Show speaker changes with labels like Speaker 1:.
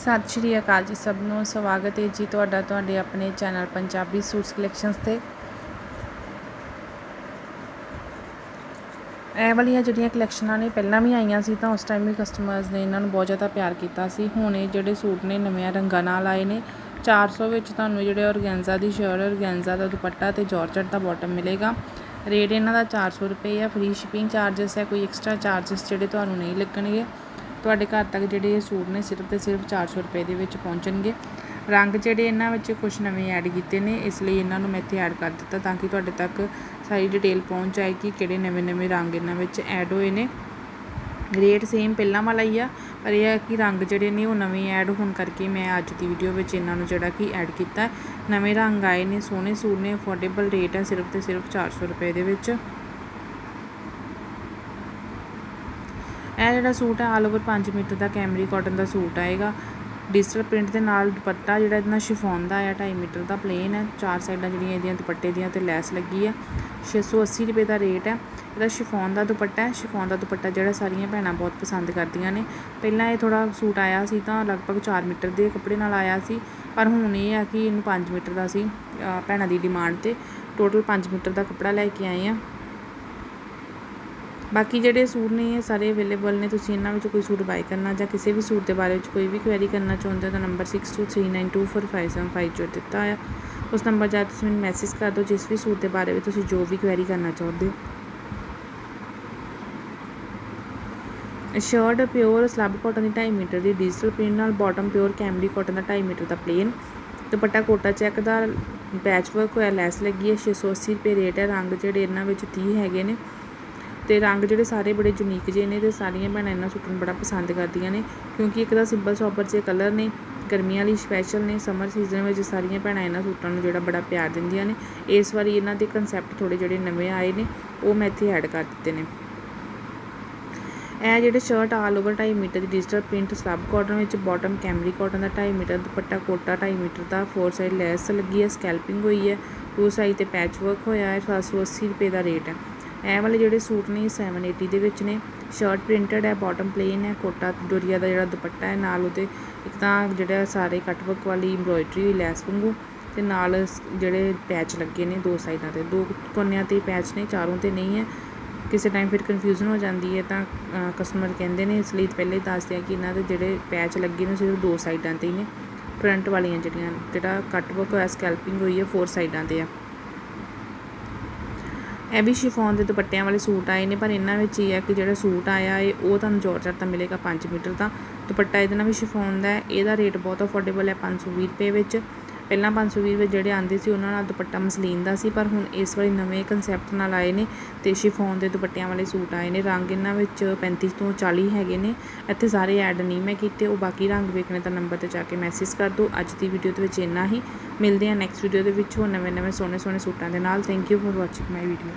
Speaker 1: ਸਤਿ ਸ਼੍ਰੀ ਅਕਾਲ ਜੀ ਸਭ ਨੂੰ। ਸਵਾਗਤ ਹੈ ਜੀ ਤੁਹਾਡਾ ਤੁਹਾਡੇ ਆਪਣੇ ਚੈਨਲ ਪੰਜਾਬੀ ਸੂਟਸ ਕਲੈਕਸ਼ਨਸ ਤੇ। ਇਹ ਵਾਲੀਆਂ ਜਿਹੜੀਆਂ ਕਲੈਕਸ਼ਨਾਂ ਨੇ, ਪਹਿਲਾਂ ਵੀ ਆਈਆਂ ਸੀ ਤਾਂ ਉਸ ਟਾਈਮ ਵੀ ਕਸਟਮਰਸ ਨੇ ਇਹਨਾਂ ਨੂੰ ਬਹੁਤ ਜ਼ਿਆਦਾ ਪਿਆਰ ਕੀਤਾ ਸੀ। ਹੁਣ ਇਹ ਜਿਹੜੇ ਸੂਟ ਨੇ ਨਵੇਂ ਰੰਗਾਂ ਨਾਲ ਆਏ ਨੇ। 400 ਵਿੱਚ ਤੁਹਾਨੂੰ ਜਿਹੜੇ ਔਰਗੈਂਜ਼ਾ ਦੀ ਸ਼ਰਟ ਔਰਗੈਂਜ਼ਾ ਦਾ ਦੁਪੱਟਾ ਤੇ ਜਾਰਜਟ ਦਾ ਬਾਟਮ ਮਿਲੇਗਾ। ਰੇਟ ਇਹਨਾਂ ਦਾ 400 ਰੁਪਏ ਆ। ਫ੍ਰੀ ਸ਼ਿਪਿੰਗ ਚਾਰजेस ਹੈ ਕੋਈ ਐਕਸਟਰਾ ਚਾਰजेस ਜਿਹੜੇ ਤੁਹਾਨੂੰ ਨਹੀਂ ਲੱਗਣਗੇ। ਤੁਹਾਡੇ ਘਰ ਤੱਕ ਜਿਹੜੇ ਇਹ ਸੂਟ ਨੇ ਸਿਰਫ ਤੇ ਸਿਰਫ 400 ਰੁਪਏ ਦੇ ਵਿੱਚ ਪਹੁੰਚਣਗੇ। ਰੰਗ ਜਿਹੜੇ ਇਹਨਾਂ ਵਿੱਚ ਕੁਝ ਨਵੇਂ ਐਡ ਕੀਤੇ ਨੇ, ਇਸ ਲਈ ਇਹਨਾਂ ਨੂੰ ਮੈਂ ਇੱਥੇ ਐਡ ਕਰ ਦਿੱਤਾ ਤਾਂ ਕਿ ਤੁਹਾਡੇ ਤੱਕ ਸਾਰੀ ਡਿਟੇਲ ਪਹੁੰਚ ਜਾਏ ਕਿ ਕਿਹੜੇ ਨਵੇਂ ਨਵੇਂ ਰੰਗ ਇਹਨਾਂ ਵਿੱਚ ਐਡ ਹੋਏ ਨੇ। ਰੇਟ ਸੇਮ ਪਹਿਲਾਂ ਵਾਲਾ ਹੀ ਆ, ਪਰ ਇਹ ਹੈ ਕਿ ਰੰਗ ਜਿਹੜੇ ਨੇ ਉਹ ਨਵੇਂ ਐਡ ਹੋਣ ਕਰਕੇ ਮੈਂ ਅੱਜ ਦੀ ਵੀਡੀਓ ਵਿੱਚ ਇਹਨਾਂ ਨੂੰ ਜਿਹੜਾ ਕਿ ਐਡ ਕੀਤਾ। ਨਵੇਂ ਰੰਗ ਆਏ ਨੇ, ਸੋਹਣੇ ਸੂਟ ਨੇ ਅਫੋਰਡੇਬਲ ਰੇਟ ਹੈ ਸਿਰਫ ਤੇ ਸਿਰਫ 400 ਰੁਪਏ ਦੇ ਵਿੱਚ। ਇਹ ਜਿਹੜਾ ਸੂਟ ਹੈ ਆਲ ਓਵਰ 5 ਮੀਟਰ ਦਾ ਕੈਮਰੀ ਕਾਟਨ ਦਾ ਸੂਟ ਆਏਗਾ ਡਿਜੀਟਲ ਪ੍ਰਿੰਟ ਦੇ ਨਾਲ ਦੁਪੱਟਾ ਜਿਹੜਾ ਇਹਦੇ ਨਾਲ ਸ਼ਿਫੋਨ ਦਾ ਆਇਆ 2.5 ਮੀਟਰ ਦਾ ਪਲੇਨ ਹੈ ਚਾਰ ਸਾਈਡਾਂ ਜਿਹੜੀਆਂ ਇਹਦੀਆਂ ਦੁਪੱਟੇ ਦੀਆਂ ਤੇ ਲੈਸ ਲੱਗੀ ਹੈ 680 ਰੁਪਏ ਦਾ ਰੇਟ ਹੈ ਇਹਦਾ ਸ਼ਿਫੋਨ ਦਾ ਦੁਪੱਟਾ ਹੈ। ਸ਼ਿਫੋਨ ਦਾ ਦੁਪੱਟਾ ਜਿਹੜਾ ਸਾਰੀਆਂ ਭੈਣਾਂ ਬਹੁਤ ਪਸੰਦ ਕਰਦੀਆਂ ਨੇ। ਪਹਿਲਾਂ ਇਹ ਥੋੜਾ ਸੂਟ ਆਇਆ ਸੀ ਤਾਂ ਲਗਭਗ 4 ਮੀਟਰ ਦੇ ਕੱਪੜੇ ਨਾਲ ਆਇਆ ਸੀ। ਪਰ ਹੁਣ ਇਹ ਆ ਕਿ ਇਹਨੂੰ 5 ਮੀਟਰ ਦਾ ਸੀ ਭੈਣਾਂ ਦੀ ਡਿਮਾਂਡ ਤੇ ਟੋਟਲ 5 ਮੀਟਰ ਦਾ ਕੱਪੜਾ ਲੈ ਕੇ ਆਏ ਆ। ਬਾਕੀ ਜਿਹੜੇ ਸੂਟ ਨੇ ਇਹ ਸਾਰੇ ਅਵੇਲੇਬਲ ਨੇ, ਤੁਸੀਂ ਇਹਨਾਂ ਵਿੱਚ ਕੋਈ ਸੂਟ ਬਾਈ ਕਰਨਾ ਜਾਂ ਕਿਸੇ ਵੀ ਸੂਟ ਦੇ ਬਾਰੇ ਵਿੱਚ ਕੋਈ ਵੀ ਕੁਐਰੀ ਕਰਨਾ ਚਾਹੁੰਦੇ ਹੋ ਤਾਂ ਨੰਬਰ 6239245750 ਦਿੱਤਾ ਆ। ਉਸ ਨੰਬਰ ਜਾ ਤੁਸੀਂ ਮੈਨੂੰ ਮੈਸੇਜ ਕਰ ਦਿਓ, ਜਿਸ ਵੀ ਸੂਟ ਦੇ ਬਾਰੇ ਵਿੱਚ ਤੁਸੀਂ ਜੋ ਵੀ ਕੁਐਰੀ ਕਰਨਾ ਚਾਹੁੰਦੇ ਹੋ। ਸ਼ਰਟ ਪਿਓਰ ਸਲੱਬ ਕਾਟਨ ਦੀ 2.5 ਮੀਟਰ ਦੀ ਡਿਜੀਟਲ ਪ੍ਰਿੰਟ ਨਾਲ ਬਾਟਮ ਪਿਓਰ ਕੈਮਰੀ ਕਾਟਨ ਦਾ 2.5 ਮੀਟਰ ਦਾ ਪਲੇਨ ਦੁਪੱਟਾ ਕੋਟਾ ਚੈੱਕ ਦਾ ਬੈਚ ਵਰਕ ਹੋਇਆ ਲੈਸ ਲੱਗੀ ਹੈ 680 ਰੁਪਏ ਰੇਟ ਹੈ, ਰੰਗ ਜਿਹੜੇ ਇਹਨਾਂ ਵਿੱਚ 30 ਹੈਗੇ ਨੇ। ਅਤੇ ਰੰਗ ਜਿਹੜੇ ਸਾਰੇ ਬੜੇ ਯੂਨੀਕ ਜਿਹੇ ਨੇ ਤੇ ਸਾਰੀਆਂ ਭੈਣਾਂ ਇਹਨਾਂ ਸੂਟ ਨੂੰ ਬੜਾ ਪਸੰਦ ਕਰਦੀਆਂ ਨੇ, ਕਿਉਂਕਿ ਇੱਕ ਤਾਂ ਸਿੰਪਲ ਸੋਬਰ ਜਿਹੇ ਕਲਰ ਨੇ, ਗਰਮੀਆਂ ਲਈ ਸਪੈਸ਼ਲ ਨੇ ਸਮਰ ਸੀਜ਼ਨ ਵਿੱਚ ਸਾਰੀਆਂ ਭੈਣਾਂ ਇਹਨਾਂ ਸੂਟਾਂ ਨੂੰ ਜਿਹੜਾ ਬੜਾ ਪਿਆਰ ਦਿੰਦੀਆਂ ਨੇ। ਇਸ ਵਾਰੀ ਇਹਨਾਂ ਦੇ ਕਨਸੈਪਟ ਥੋੜੇ ਜਿਹੜੇ ਨਵੇਂ ਆਏ ਨੇ, ਉਹ ਮੈਂ ਇੱਥੇ ਐਡ ਕਰ ਦਿੱਤੇ ਨੇ। ਇਹ ਜਿਹੜੇ ਸ਼ਰਟ ਆਲ ਓਵਰ 2.5 ਮੀਟਰ ਦੀ ਡਿਜੀਟਲ ਪ੍ਰਿੰਟ ਸਲੱਬ ਕਾਟਨ ਵਿੱਚ ਬਾਟਮ ਕੈਮਰੀ ਕਾਟਨ ਦਾ 2.5 ਮੀਟਰ, ਦੁਪੱਟਾ ਕੋਟਾ 2.5 ਮੀਟਰ ਦਾ ਫੋਰ ਸਾਈਡ ਲੈਸ ਲੱਗੀ ਹੈ ਸਕੈਲਪਿੰਗ ਹੋਈ ਹੈ ਟੂ ਸਾਈਡ ਤੇ ਪੈਚ ਵਰਕ ਹੋਇਆ ਹੈ 780 ਰੁਪਏ ਦਾ ਰੇਟ ਹੈ। ਇਹ ਵਾਲੇ ਜਿਹੜੇ ਸੂਟ ਨੇ 780 ਦੇ ਵਿੱਚ ਨੇ। ਸ਼ਰਟ ਪ੍ਰਿੰਟਡ ਹੈ ਬਾਟਮ ਪਲੇਨ ਹੈ, ਕੋਟਾ ਡੋਰੀਆ ਦਾ ਜਿਹੜਾ ਦੁਪੱਟਾ ਹੈ, ਨਾਲ ਉਹਦੇ ਇੱਕ ਤਾਂ ਜਿਹੜਾ ਸਾਰੇ ਕੱਟਵਰਕ ਵਾਲੀ ਐਮਬ੍ਰੋਇਡਰੀ ਹੋਈ, ਲੈਸ ਵਾਂਗੂ ਤੇ ਨਾਲ ਜਿਹੜੇ ਪੈਚ ਲੱਗੇ ਨੇ ਦੋ ਸਾਈਡਾਂ ਤੇ। ਦੋ ਕੋਨਿਆਂ ਤੇ ਪੈਚ ਨੇ, ਚਾਰੋਂ ਤੇ ਨਹੀਂ ਹੈ। ਕਿਸੇ ਟਾਈਮ ਫਿਰ ਕਨਫਿਊਜ਼ਨ ਹੋ ਜਾਂਦੀ ਹੈ ਤਾਂ ਕਸਟਮਰ ਕਹਿੰਦੇ ਨੇ, ਇਸ ਲਈ ਪਹਿਲੇ ਹੀ ਦੱਸ ਦਿਆਂ ਕਿ ਇਹਨਾਂ ਦੇ ਜਿਹੜੇ ਪੈਚ ਲੱਗੇ ਨੇ ਸਿਰਫ ਦੋ ਸਾਈਡਾਂ ਤੇ ਹੀ ਨੇ। ਫਰੰਟ ਵਾਲੀਆਂ ਜਿਹੜੀਆਂ, ਜਿਹੜਾ ਕੱਟਵਰਕ ਹੋਇਆ ਸਕੈਲਪਿੰਗ ਹੋਈ ਹੈ ਫੋਰ ਸਾਈਡਾਂ ਤੇ ਆ। ਇਹ ਵੀ ਸ਼ਿਫੋਨ ਦੇ ਦੁਪੱਟਿਆਂ ਵਾਲੇ ਸੂਟ ਆਏ ਨੇ, ਪਰ ਇਹਨਾਂ ਵਿੱਚ ਇਹ ਹੈ ਕਿ ਜਿਹੜਾ ਸੂਟ ਆਇਆ ਹੈ ਉਹ ਤੁਹਾਨੂੰ ਜਾਰਜਟ ਦਾ ਮਿਲੇਗਾ 5 ਮੀਟਰ ਦਾ। ਦੁਪੱਟਾ ਇਹਦੇ ਨਾਲ ਵੀ ਸ਼ਿਫੋਨ ਦਾ ਇਹਦਾ ਰੇਟ ਬਹੁਤ ਅਫੋਰਡੇਬਲ ਹੈ 520 ਰੁਪਏ ਵਿੱਚ। ਪਹਿਲਾਂ 520 ਵਿੱਚ ਜਿਹੜੇ ਆਂਦੇ ਸੀ, ਉਹਨਾਂ ਨਾਲ ਦੁਪੱਟਾ ਮਸਲੀਨ ਦਾ ਸੀ, ਪਰ ਹੁਣ ਇਸ ਵਾਰੀ ਨਵੇਂ ਕਨਸੈਪਟ ਨਾਲ ਆਏ ਨੇ ਤੇ ਸ਼ਿਫੋਨ ਦੇ ਦੁਪੱਟਿਆਂ ਵਾਲੇ ਸੂਟ ਆਏ ਨੇ। ਰੰਗ ਇਹਨਾਂ ਵਿੱਚ 35 ਤੋਂ 40 ਹੈਗੇ ਨੇ। ਇੱਥੇ ਸਾਰੇ ਐਡ ਨਹੀਂ ਮੈਂ ਕੀਤੇ, ਉਹ ਬਾਕੀ ਰੰਗ ਵੇਖਣੇ ਤਾਂ ਨੰਬਰ ਤੇ ਜਾ ਕੇ ਮੈਸੇਜ ਕਰ ਦਿਓ। ਅੱਜ ਦੀ ਵੀਡੀਓ ਦੇ ਵਿੱਚ ਇੰਨਾ ਹੀ। ਮਿਲਦੇ ਹਾਂ ਨੈਕਸਟ ਵੀਡੀਓ ਦੇ ਵਿੱਚ ਹੋਰ ਨਵੇਂ ਨਵੇਂ ਸੋਹਣੇ ਸੋਹਣੇ ਸੂਟਾਂ ਦੇ ਨਾਲ। Thank you for watching my video